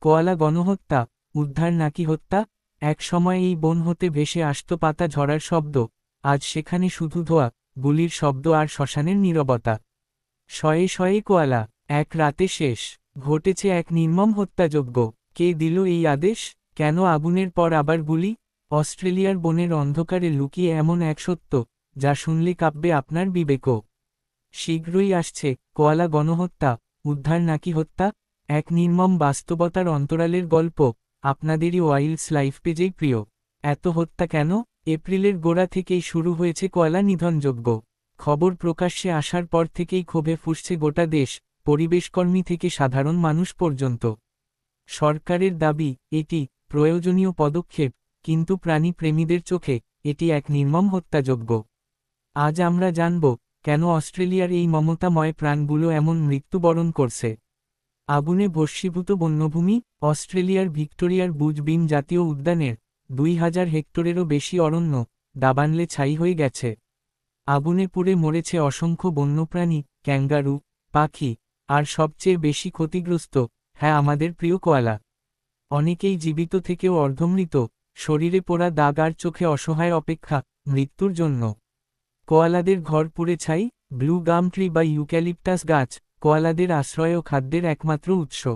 কোয়ালা গণহত্যা উদ্ধার নাকি হত্যা? এক সময় এই বন হতে ভেসে আসত পাতা ঝরার শব্দ, আজ সেখানে শুধু ধোয়া, গুলির শব্দ আর শ্মশানের নীরবতা। শয়ে শয়ে কোয়ালা, এক রাতে শেষ, ঘটেছে এক নির্মম হত্যাযজ্ঞ। কে দিল এই আদেশ? কেন আগুনের পর আবার গুলি? অস্ট্রেলিয়ার বনের অন্ধকারে লুকিয়ে এমন এক সত্য, যা শুনলে কাঁপবে আপনার বিবেকও। শীঘ্রই আসছে, কোয়ালা গণহত্যা উদ্ধার নাকি হত্যা? এক নির্মম বাস্তবতার অন্তরালের গল্প, আপনাদেরই ওয়াইল্ডস লাইফ পেজেই প্রিয়। এত হত্যা কেন? এপ্রিলের গোড়া থেকেই শুরু হয়েছে কয়লা নিধনযোগ্য খবর প্রকাশ্যে আসার পর থেকেই ক্ষোভে ফুসছে গোটা দেশ, পরিবেশকর্মী থেকে সাধারণ মানুষ পর্যন্ত। সরকারের দাবি, এটি প্রয়োজনীয় পদক্ষেপ, কিন্তু প্রাণী প্রেমীদের চোখে এটি এক নির্মম হত্যাযোগ্য আজ আমরা জানব, কেন অস্ট্রেলিয়ার এই মমতাময় প্রাণগুলো এমন মৃত্যুবরণ করছে। আগুনে ভস্মীভূত বন্যভূমি, অস্ট্রেলিয়ার ভিক্টোরিয়ার বুজবিন জাতীয় উদ্যানের দুই হাজার হেক্টরেরও বেশি অরণ্য দাবানলে ছাই হয়ে গেছে। আগুনে পুড়ে মরেছে অসংখ্য বন্যপ্রাণী, ক্যাঙ্গারু, পাখি, আর সবচেয়ে বেশি ক্ষতিগ্রস্ত হ্যাঁ আমাদের প্রিয় কোয়ালা। অনেকেই জীবিত থেকেও অর্ধমৃত, শরীরে পোড়া দাগ আর চোখে অসহায় অপেক্ষা, মৃত্যুর জন্য। কোয়ালাদের ঘর পুড়ে ছাই, ব্লু গাম ট্রি বা ইউক্যালিপটাস গাছ কোয়ালাদের আশ্রয় ও খাদ্যের একমাত্র উৎস।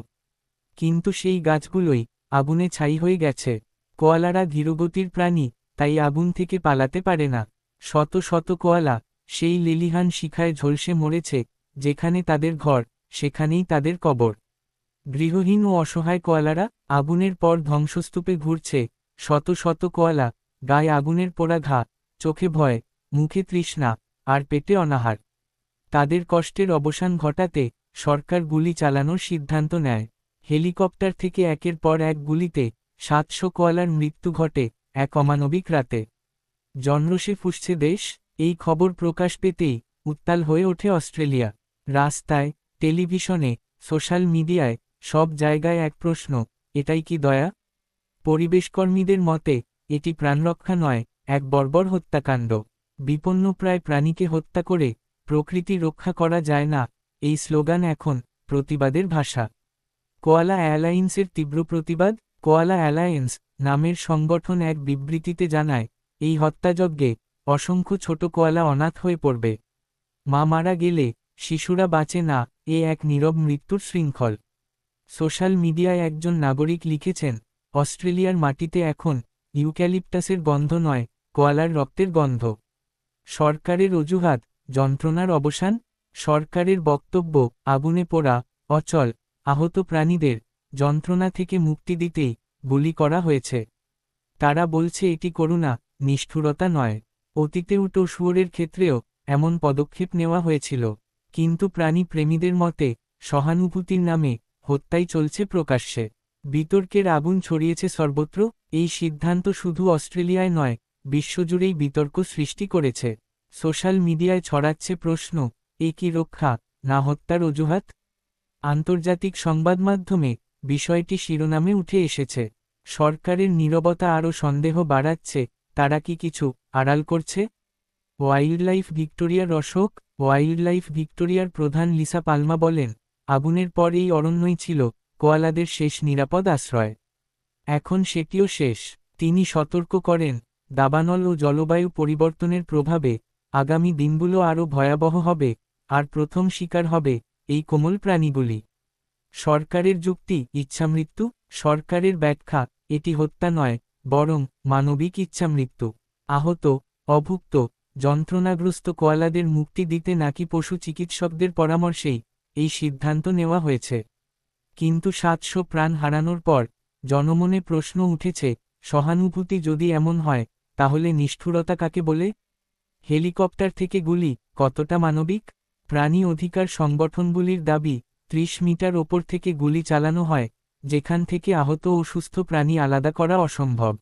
কিন্তু সেই গাছগুলোই আগুনে ছাই হয়ে গেছে। কোয়ালারা ধীরগতির প্রাণী, তাই আগুন থেকে পালাতে পারে না। শত শত কোয়ালা সেই লিলিহান শিখায় ঝলসে মরেছে, যেখানে তাদের ঘর, সেখানেই তাদের কবর। গৃহহীন ও অসহায় কোয়ালারা আগুনের পর ধ্বংসস্তূপে ঘুরছে। শত শত কোয়ালা গায়ে আগুনের পোড়া ঘা, চোখে ভয়, মুখে তৃষ্ণা, আর পেটে অনাহার। তাদের কষ্টের অবসান ঘটাতে সরকার গুলি চালানোর সিদ্ধান্ত নেয়। হেলিকপ্টার থেকে একের পর এক গুলিতে সাতশো কোয়ালার মৃত্যু ঘটে এক অমানবিক রাতে। জনরসে ফুসছে দেশ, এই খবর প্রকাশ পেতেই উত্তাল হয়ে ওঠে অস্ট্রেলিয়া। রাস্তায়, টেলিভিশনে, সোশ্যাল মিডিয়ায় সব জায়গায় এক প্রশ্ন, এটাই কি দয়া? পরিবেশকর্মীদের মতে, এটি প্রাণরক্ষা নয়, এক বর্বর হত্যাকাণ্ড। বিপন্নপ্রায় প্রাণীকে হত্যা করে প্রকৃতি রক্ষা করা যায় না, এই স্লোগান এখন প্রতিবাদের ভাষা। কোয়ালা অ্যালায়েন্সের তীব্র প্রতিবাদ, কোয়ালা অ্যালায়েন্স নামের সংগঠন এক বিবৃতিতে জানায়, এই হত্যাযজ্ঞে অসংখ্য ছোট কোয়ালা অনাথ হয়ে পড়বে। মা মারা গেলে শিশুরা বাঁচে না, এ এক নীরব মৃত্যুর শৃঙ্খল। সোশ্যাল মিডিয়ায় একজন নাগরিক লিখেছেন, অস্ট্রেলিয়ার মাটিতে এখন ইউক্যালিপটাসের গন্ধ নয়, কোয়ালার রক্তের গন্ধ। সরকারের অজুহাত যন্ত্রণার অবসান, সরকারের বক্তব্য, আগুনে পোড়া, অচল, আহত প্রাণীদের যন্ত্রণা থেকে মুক্তি দিতেই গুলি করা হয়েছে। তারা বলছে এটি করুণা, নিষ্ঠুরতা নয়। অতীতে উটো শুয়োরের ক্ষেত্রেও এমন পদক্ষেপ নেওয়া হয়েছিল। কিন্তু প্রাণী প্রেমীদের মতে, সহানুভূতির নামে হত্যাই চলছে প্রকাশ্যে। বিতর্কের আগুন ছড়িয়েছে সর্বত্র, এই সিদ্ধান্ত শুধু অস্ট্রেলিয়ায় নয়, বিশ্বজুড়েই বিতর্ক সৃষ্টি করেছে। সোশ্যাল মিডিয়ায় ছড়াচ্ছে প্রশ্ন, এ কি রক্ষা, না হত্যার অজুহাত? আন্তর্জাতিক সংবাদমাধ্যমে বিষয়টি শিরোনামে উঠে এসেছে। সরকারের নীরবতা আরও সন্দেহ বাড়াচ্ছে, তারা কি কিছু আড়াল করছে? ওয়াইল্ডলাইফ ভিক্টোরিয়ার অশোক ওয়াইল্ডলাইফ ভিক্টোরিয়ার প্রধান লিসা পালমা বলেন, আগুনের পর এই অরণ্যই ছিল কোয়ালাদের শেষ নিরাপদ আশ্রয়। এখন সেটিও শেষ। তিনি সতর্ক করেন, দাবানল ও জলবায়ু পরিবর্তনের প্রভাবে আগামী দিনগুলো আরও ভয়াবহ হবে, আর প্রথম শিকার হবে, এই কোমল প্রাণীগুলি। সরকারের যুক্তি, ইচ্ছামৃত্যু, সরকারের ব্যাখ্যা, এটি হত্যা নয়, বরং মানবিক ইচ্ছামৃত্যু। আহত, অভুক্ত, যন্ত্রণাগ্রস্ত কোয়ালাদের মুক্তি দিতে নাকি পশু চিকিৎসকদের পরামর্শেই এই সিদ্ধান্ত নেওয়া হয়েছে। কিন্তু সাতশো প্রাণ হারানোর পর জনমনে প্রশ্ন উঠেছে, সহানুভূতি যদি এমন হয়, তাহলে নিষ্ঠুরতা কাকে বলে? হেলিকপ্টার থেকে গুলি, কতটা মানবিক? প্রাণী অধিকার সংগঠনগুলির দাবি, ত্রিশ মিটার ওপর থেকে গুলি চালানো হয়, যেখান থেকে আহত ও সুস্থ প্রাণী আলাদা করা অসম্ভব।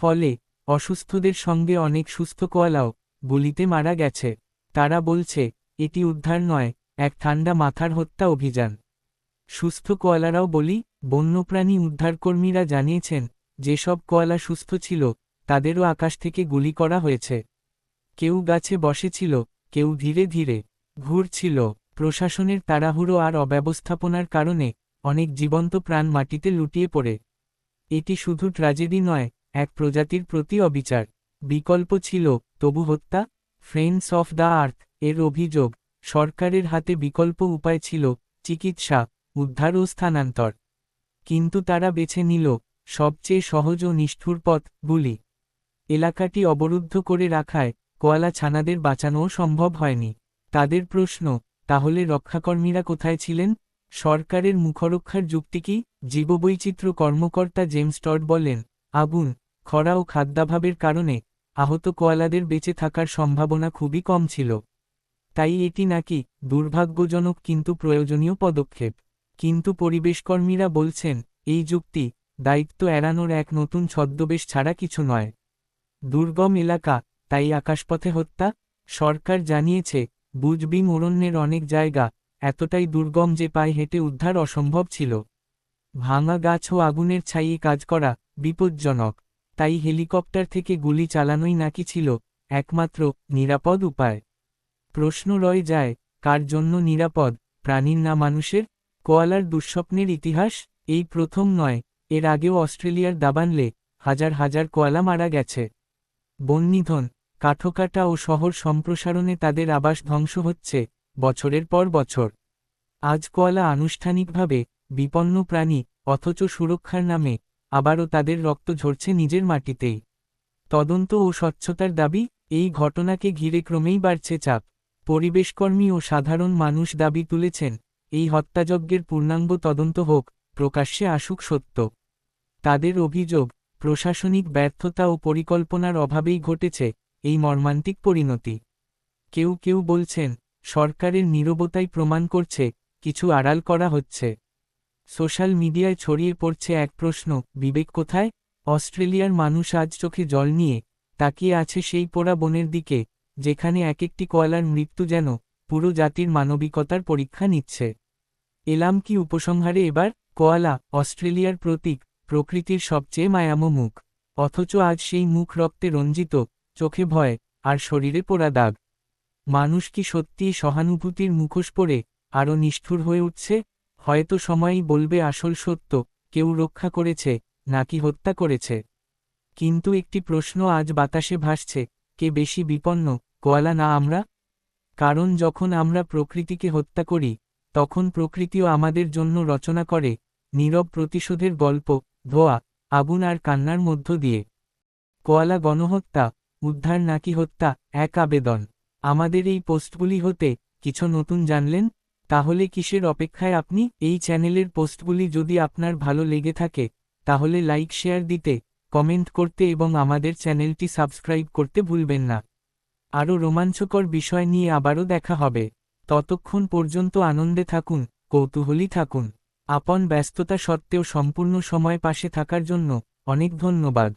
ফলে, অসুস্থদের সঙ্গে অনেক সুস্থ কোয়ালাও, গুলিতে মারা গেছে। তারা বলছে, এটি উদ্ধার নয়, এক ঠান্ডা মাথার হত্যা অভিযান। সুস্থ কোয়ালারাও বলি বন্যপ্রাণী উদ্ধারকর্মীরা জানিয়েছেন, যেসব কোয়ালা সুস্থ ছিল, তাদেরও আকাশ থেকে গুলি করা হয়েছে। কেউ গাছে বসেছিল, কেউ ধীরে ধীরে ঘুরছিল। প্রশাসনের তাড়াহুড়ো আর অব্যবস্থাপনার কারণে অনেক জীবন্ত প্রাণ মাটিতে লুটিয়ে পড়ে। এটি শুধু ট্র্যাজেডি নয়, এক প্রজাতির প্রতি অবিচার। বিকল্প ছিল তবু হত্যা। ফ্রেন্ডস অফ দ্য আর্থ এর অভিযোগ, সরকারের হাতে বিকল্প উপায় ছিল চিকিৎসা, উদ্ধার ও স্থানান্তর। কিন্তু তারা বেছে নিল সবচেয়ে সহজ ও নিষ্ঠুর পথ গুলি এলাকাটি অবরুদ্ধ করে রাখায় কোয়ালা ছানাদের বাঁচানোও সম্ভব হয়নি। তাদের প্রশ্ন, তাহলে রক্ষাকর্মীরা কোথায় ছিলেন? সরকারের মুখরক্ষার যুক্তি কি? জীববৈচিত্র্য কর্মকর্তা জেমস টড বলেন, আগুন, খরা ও খাদ্যাভাবের কারণে আহত কোয়ালাদের বেঁচে থাকার সম্ভাবনা খুবই কম ছিল। তাই এটি নাকি দুর্ভাগ্যজনক কিন্তু প্রয়োজনীয় পদক্ষেপ। কিন্তু পরিবেশকর্মীরা বলছেন, এই যুক্তি দায়িত্ব এড়ানোর এক নতুন ছদ্মবেশ ছাড়া কিছু নয়। দুর্গম এলাকা তাই আকাশপথে হত্যা? সরকার জানিয়েছে, বুজবিম অরণ্যের অনেক জায়গা এতটাই দুর্গম যে পায়ে হেঁটে উদ্ধার অসম্ভব ছিল। ভাঙা গাছ ও আগুনের ছাইয়ে কাজ করা বিপজ্জনক, তাই হেলিকপ্টার থেকে গুলি চালানোই নাকি ছিল একমাত্র নিরাপদ উপায়। প্রশ্ন রয়ে যায়, কার জন্য নিরাপদ, প্রাণীর না মানুষের? কোয়ালার দুঃস্বপ্নের ইতিহাস এই প্রথম নয়, এর আগেও অস্ট্রেলিয়ার দাবানলে হাজার হাজার কোয়ালা মারা গেছে। বন্নিধন কাঠোকাটা ও শহর সম্প্রসারণে তাদের আবাস ধ্বংস হচ্ছে, বছরের পর বছর। আজ কোয়ালা আনুষ্ঠানিকভাবে বিপন্ন প্রাণী, অথচ সুরক্ষার নামে, আবারও তাদের রক্ত ঝরছে নিজের মাটিতেই। তদন্ত ও স্বচ্ছতার দাবি, এই ঘটনাকে ঘিরে ক্রমেই বাড়ছে চাপ। পরিবেশকর্মী ও সাধারণ মানুষ দাবি তুলেছেন, এই হত্যাযজ্ঞের পূর্ণাঙ্গ তদন্ত হোক, প্রকাশ্যে আসুক সত্য। তাদের অভিযোগ, প্রশাসনিক ব্যর্থতা ও পরিকল্পনার অভাবেই ঘটেছে এই মর্মান্তিক পরিণতি। কেউ কেউ বলছেন, সরকারের নীরবতাই প্রমাণ করছে, কিছু আড়াল করা হচ্ছে। সোশ্যাল মিডিয়ায় ছড়িয়ে পড়ছে এক প্রশ্ন, বিবেক কোথায়? অস্ট্রেলিয়ার মানুষ আজ চোখে জল নিয়ে তাকিয়ে আছে সেই পোড়া বনের দিকে, যেখানে এক একটি কয়লার মৃত্যু যেন পুরো জাতির মানবিকতার পরীক্ষা নিচ্ছে। এলাম কি উপসংহারে এবার? কোয়ালা, অস্ট্রেলিয়ার প্রতীক, প্রকৃতির সবচেয়ে মায়াম মুখ অথচ আজ সেই মুখ রক্তে রঞ্জিত চোখে ভয়, আর শরীরে পোড়া দাগ। মানুষ কি সত্যিই সহানুভূতির মুখোশ পরে আরও নিষ্ঠুর হয়ে উঠছে? হয়তো সময়ই বলবে আসল সত্য, কেউ রক্ষা করেছে, নাকি হত্যা করেছে। কিন্তু একটি প্রশ্ন আজ বাতাসে ভাসছে, কে বেশি বিপন্ন কোয়ালা না আমরা? কারণ যখন আমরা প্রকৃতিকে হত্যা করি, তখন প্রকৃতিও আমাদের জন্য রচনা করে, নীরব প্রতিশোধের গল্প, ধোয়া, আগুন আর কান্নার মধ্য দিয়ে। কোয়ালা গণহত্যা উদ্ধার নাকি হত্যা, এক আবেদন। আমাদের এই পোস্টগুলি হতে কিছু নতুন জানলেন? তাহলে কিসের অপেক্ষায় আপনি এই চ্যানেলের পোস্টগুলি যদি আপনার ভালো লেগে থাকে, তাহলে লাইক শেয়ার দিতে, কমেন্ট করতে এবং আমাদের চ্যানেলটি সাবস্ক্রাইব করতে ভুলবেন না। আরও রোমাঞ্চকর বিষয় নিয়ে আবারও দেখা হবে। ততক্ষণ পর্যন্ত আনন্দে থাকুন, কৌতূহলী থাকুন। আপন ব্যস্ততা সত্ত্বেও সম্পূর্ণ সময় পাশে থাকার জন্য অনেক ধন্যবাদ।